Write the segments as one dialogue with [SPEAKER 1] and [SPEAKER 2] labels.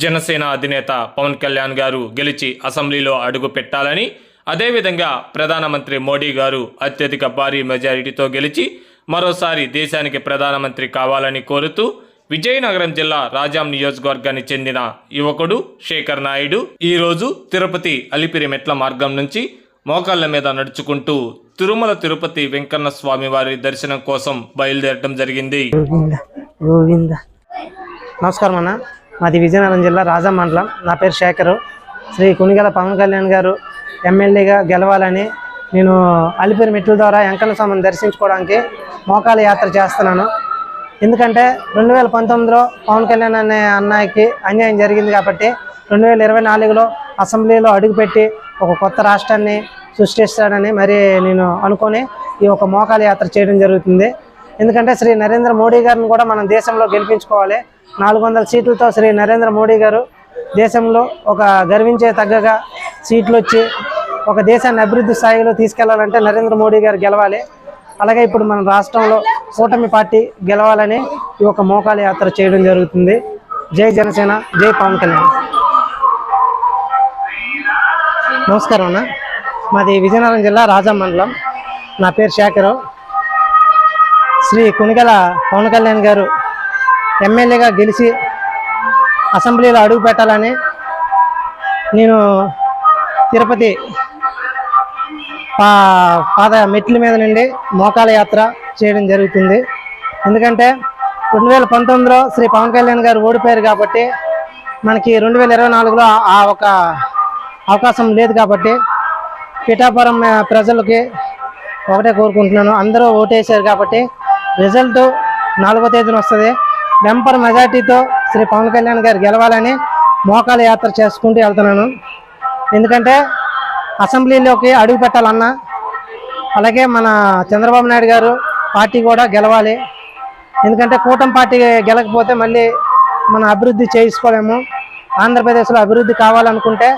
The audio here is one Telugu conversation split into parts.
[SPEAKER 1] జనసేన అధినేత పవన్ కళ్యాణ్ గారు గెలిచి అసెంబ్లీలో అడుగు పెట్టాలని అదేవిధంగా ప్రధానమంత్రి మోడీ గారు అత్యధిక భారీ మెజారిటీతో గెలిచి మరోసారి దేశానికి ప్రధానమంత్రి కావాలని కోరుతూ విజయనగరం జిల్లా రాజాం నియోజకవర్గానికి చెందిన యువకుడు శేఖర్ నాయుడు ఈరోజు తిరుపతి అలిపిరి మెట్ల మార్గం నుంచి మోకాళ్ళ మీద నడుచుకుంటూ తిరుమల తిరుపతి వెంకన్న స్వామి వారి దర్శనం కోసం బయలుదేరడం జరిగింది.
[SPEAKER 2] నమస్కారం అన్న. మాది విజయనగరం జిల్లా రాజా మండలం. నా పేరు శేఖరు. శ్రీ కునిగల పవన్ కళ్యాణ్ గారు ఎమ్మెల్యేగా గెలవాలని నేను అలిపిరి మెట్ల ద్వారా వెంకన్న స్వామిని దర్శించుకోవడానికి మోకాల యాత్ర చేస్తున్నాను. ఎందుకంటే రెండు వేల పంతొమ్మిదిలో పవన్ కళ్యాణ్ అనే అన్నయ్యకి అన్యాయం జరిగింది కాబట్టి రెండు వేల ఇరవై నాలుగులో అసెంబ్లీలో అడుగుపెట్టి ఒక కొత్త రాష్ట్రాన్ని సృష్టిస్తాడని మరి నేను అనుకొని ఈ ఒక మోకాల యాత్ర చేయడం జరుగుతుంది. ఎందుకంటే శ్రీ నరేంద్ర మోడీ గారిని కూడా మనం దేశంలో గెలిపించుకోవాలి. నాలుగు వందల సీట్లతో శ్రీ నరేంద్ర మోడీ గారు దేశంలో ఒక గర్వించే తగ్గగా సీట్లు వచ్చి ఒక దేశాన్ని అభివృద్ధి స్థాయిలో తీసుకెళ్ళాలంటే నరేంద్ర మోడీ గారు గెలవాలి. అలాగే ఇప్పుడు మన రాష్ట్రంలో కూటమి పార్టీ గెలవాలని ఈ ఒక మోకాల యాత్ర చేయడం జరుగుతుంది. జై జనసేన జై పవన్ కళ్యాణ్. నమస్కారం అన్న. మాది విజయనగరం జిల్లా రాజా మండలం నా పేరు శేఖరావు శ్రీ కునిగల పవన్ కళ్యాణ్ గారు ఎమ్మెల్యేగా గెలిచి అసెంబ్లీలో అడుగు పెట్టాలని నేను తిరుపతి పా పాద మెట్ల మీద నుండి మోకాల యాత్ర చేయడం జరుగుతుంది. ఎందుకంటే రెండు వేల పంతొమ్మిదిలో శ్రీ పవన్ కళ్యాణ్ గారు ఓడిపోయారు కాబట్టి మనకి రెండు వేల ఇరవై నాలుగులో ఆ- ఒక అవకాశం లేదు కాబట్టి పిఠాపురం ప్రజలకి ఒకటే కోరుకుంటున్నాను. అందరూ ఓటేశారు కాబట్టి రిజల్ట్ నాలుగో తేదీన వస్తుంది. వెంపర్ మెజార్టీతో శ్రీ పవన్ కళ్యాణ్ గారు గెలవాలని మోకాల యాత్ర చేసుకుంటూ వెళ్తున్నాను. ఎందుకంటే అసెంబ్లీలోకి అడుగు పెట్టాలన్నా అలాగే మన చంద్రబాబు నాయుడు గారు పార్టీ కూడా గెలవాలి. ఎందుకంటే కూటమి పార్టీ గెలకపోతే మళ్ళీ మన అభివృద్ధి చేసుకోలేము. ఆంధ్రప్రదేశ్లో అభివృద్ధి కావాలనుకుంటే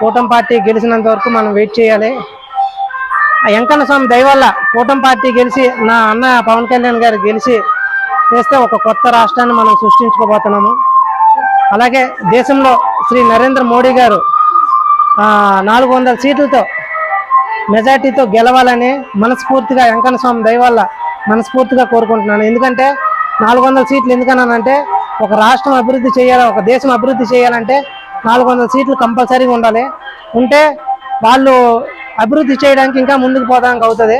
[SPEAKER 2] కూటమి పార్టీ గెలిచినంత వరకు మనం వెయిట్ చేయాలి. వెంకన్న స్వామి దయవల్ల కూటమి పార్టీ గెలిచి నా అన్న పవన్ కళ్యాణ్ గారు గెలిచి చేస్తే ఒక కొత్త రాష్ట్రాన్ని మనం సృష్టించుకోబోతున్నాము. అలాగే దేశంలో శ్రీ నరేంద్ర మోడీ గారు నాలుగు వందల సీట్లతో మెజార్టీతో గెలవాలని మనస్ఫూర్తిగా వెంకన్న స్వామి దయవల్ల మనస్ఫూర్తిగా కోరుకుంటున్నాను. ఎందుకంటే నాలుగు వందల సీట్లు ఎందుకన్నానంటే ఒక రాష్ట్రం అభివృద్ధి చేయాలి ఒక దేశం అభివృద్ధి చేయాలంటే నాలుగు వందల సీట్లు కంపల్సరీగా ఉండాలి. ఉంటే వాళ్ళు అభివృద్ధి చేయడానికి ఇంకా ముందుకు పోవడానికి అవుతుంది.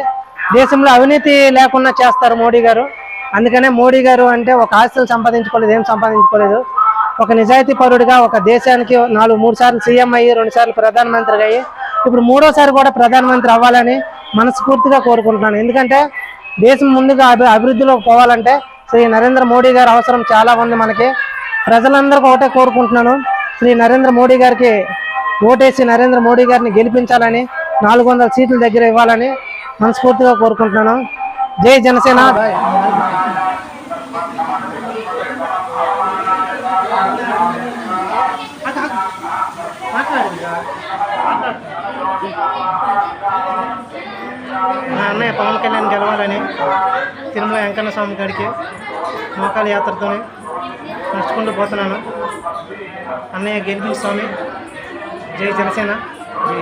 [SPEAKER 2] దేశంలో అవినీతి లేకుండా చేస్తారు మోడీ గారు. అందుకనే మోడీ గారు అంటే ఒక ఆస్తులు సంపాదించుకోలేదు ఏం సంపాదించుకోలేదు. ఒక నిజాయితీ పరుడిగా ఒక దేశానికి నాలుగు మూడు సార్లు సీఎం అయ్యి రెండు సార్లు ప్రధానమంత్రి అయ్యి ఇప్పుడు మూడోసారి కూడా ప్రధానమంత్రి అవ్వాలని మనస్ఫూర్తిగా కోరుకుంటున్నాను. ఎందుకంటే దేశం ముందుగా అభి అభివృద్ధిలోకి పోవాలంటే శ్రీ నరేంద్ర మోడీ గారి అవసరం చాలా ఉంది మనకి. ప్రజలందరికీ ఒకటే కోరుకుంటున్నాను. శ్రీ నరేంద్ర మోడీ గారికి ఓటేసి నరేంద్ర మోడీ గారిని గెలిపించాలని నాలుగు వందల సీట్ల దగ్గర ఇవ్వాలని మనస్ఫూర్తిగా కోరుకుంటున్నాను. జై జనసేన. మా అన్నయ్య పవన్ కళ్యాణ్ గెలవాలని తిరుమల వెంకన్న స్వామి కాడికి మోకాల యాత్రతో నడుచుకుంటూ పోతున్నాను. అన్నయ్య గెలిపి స్వామి. జై జనసేన. జై